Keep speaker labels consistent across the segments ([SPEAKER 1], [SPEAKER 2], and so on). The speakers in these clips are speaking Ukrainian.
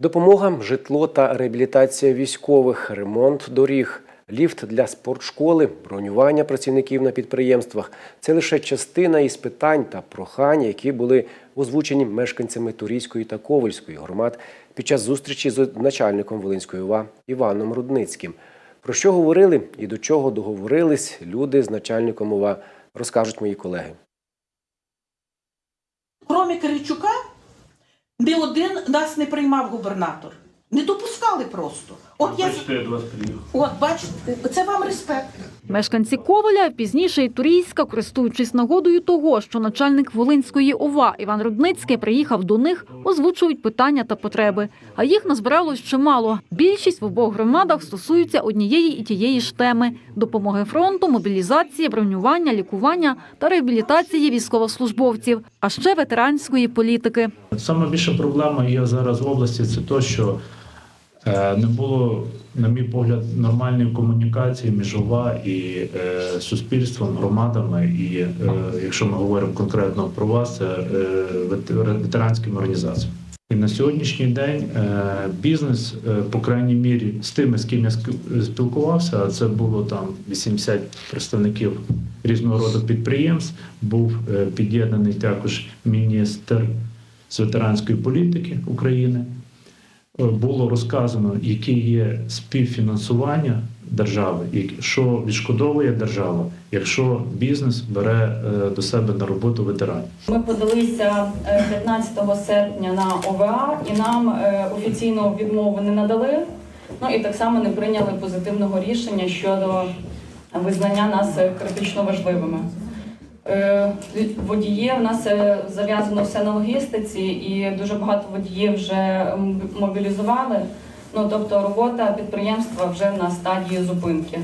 [SPEAKER 1] Допомога, житло та реабілітація військових, ремонт доріг, ліфт для спортшколи, бронювання працівників на підприємствах це лише частина із питань та прохань, які були озвучені мешканцями Турійської та Ковальської громад під час зустрічі з начальником Волинської ОВА Іваном Рудницьким. Про що говорили і до чого договорились люди з начальником ОВА, розкажуть мої колеги.
[SPEAKER 2] Кромі Киричука, ні один нас не приймав губернатор. Не допускали просто. От я
[SPEAKER 3] Бачите, я до вас приїхав.
[SPEAKER 2] от бачите, це вам респект.
[SPEAKER 4] Мешканці Коваля, а пізніше і Турійська, користуючись нагодою того, що начальник Волинської ОВА Іван Рудницький приїхав до них, озвучують питання та потреби. А їх назбиралось чимало. Більшість в обох громадах стосуються однієї і тієї ж теми – допомоги фронту, мобілізації, бронювання, лікування та реабілітації військовослужбовців, а ще ветеранської політики.
[SPEAKER 3] Саме більша проблема є зараз в області це те, що не було, на мій погляд, нормальної комунікації між ОВА і е, суспільством, громадами. І е, якщо ми говоримо конкретно про вас, це е, вет- ветеранськими організаціями. І на сьогоднішній день е, бізнес, е, по крайній мірі, з тими, з ким я спілкувався, а це було там 80 представників різного роду підприємств, був е, під'єднаний також міністр з ветеранської політики України. Е, Було розказано, яке є співфінансування держави, і що відшкодовує держава, якщо бізнес бере е, до себе на роботу ветеранів.
[SPEAKER 5] Ми подалися е, 15 серпня на ОВА і нам е, офіційно відмови не надали. Ну і так само не прийняли позитивного рішення щодо визнання нас е, критично важливими. Е, Водії в нас е, зав'язано все на логістиці, і дуже багато водіїв вже мобілізували. Ну тобто робота підприємства вже на стадії зупинки.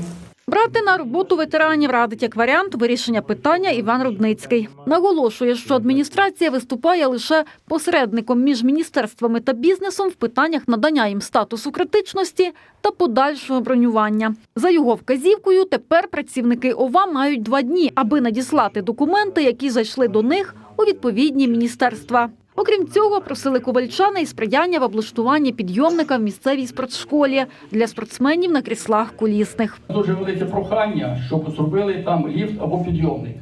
[SPEAKER 4] Брати на роботу ветеранів радить як варіант вирішення питання Іван Рудницький. Наголошує, що адміністрація виступає лише посередником між міністерствами та бізнесом в питаннях надання їм статусу критичності та подальшого бронювання. За його вказівкою, тепер працівники ОВА мають два дні, аби надіслати документи, які зайшли до них у відповідні міністерства. Окрім цього, просили ковальчани і сприяння в облаштуванні підйомника в місцевій спортшколі для спортсменів на кріслах колісних.
[SPEAKER 6] Дуже велике прохання, щоб зробили там ліфт або підйомник.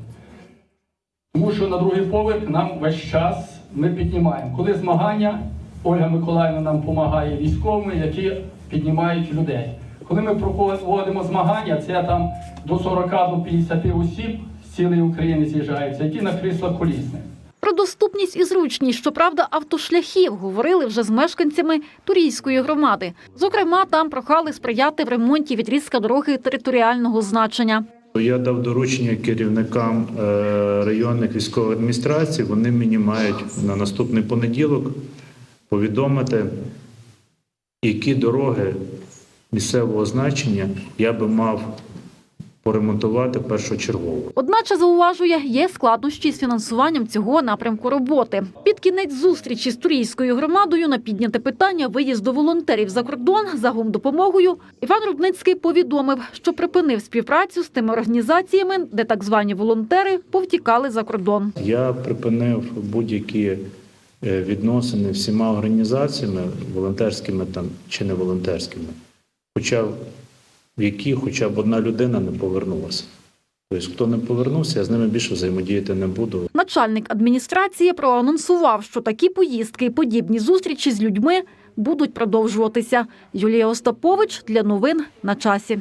[SPEAKER 6] Тому що на другий поверх нам весь час ми піднімаємо. Коли змагання, Ольга Миколаївна нам допомагає військовими, які піднімають людей. Коли ми проводимо змагання, це там до 40 до 50 осіб з цілої України з'їжджаються, які на кріслах колісних.
[SPEAKER 4] Про доступність і зручність, щоправда, автошляхів говорили вже з мешканцями Турійської громади. Зокрема, там прохали сприяти в ремонті відрізка дороги територіального значення.
[SPEAKER 3] Я дав доручення керівникам е, районних військових адміністрацій. Вони мені мають на наступний понеділок повідомити, які дороги місцевого значення я би мав поремонтувати першочергово.
[SPEAKER 4] Одначе зауважує, є складнощі з фінансуванням цього напрямку роботи. Під кінець зустрічі з турійською громадою на підняте питання виїзду волонтерів за кордон за гумдопомогою Іван Рудницький повідомив, що припинив співпрацю з тими організаціями, де так звані волонтери повтікали за кордон.
[SPEAKER 3] Я припинив будь-які е, відносини всіма організаціями, волонтерськими там чи не волонтерськими, хоча в які хоча б одна людина не повернулася. Тобто, хто не повернувся, я з ними більше взаємодіяти не буду.
[SPEAKER 4] Начальник адміністрації проанонсував, що такі поїздки і подібні зустрічі з людьми будуть продовжуватися. Юлія Остапович для новин на часі.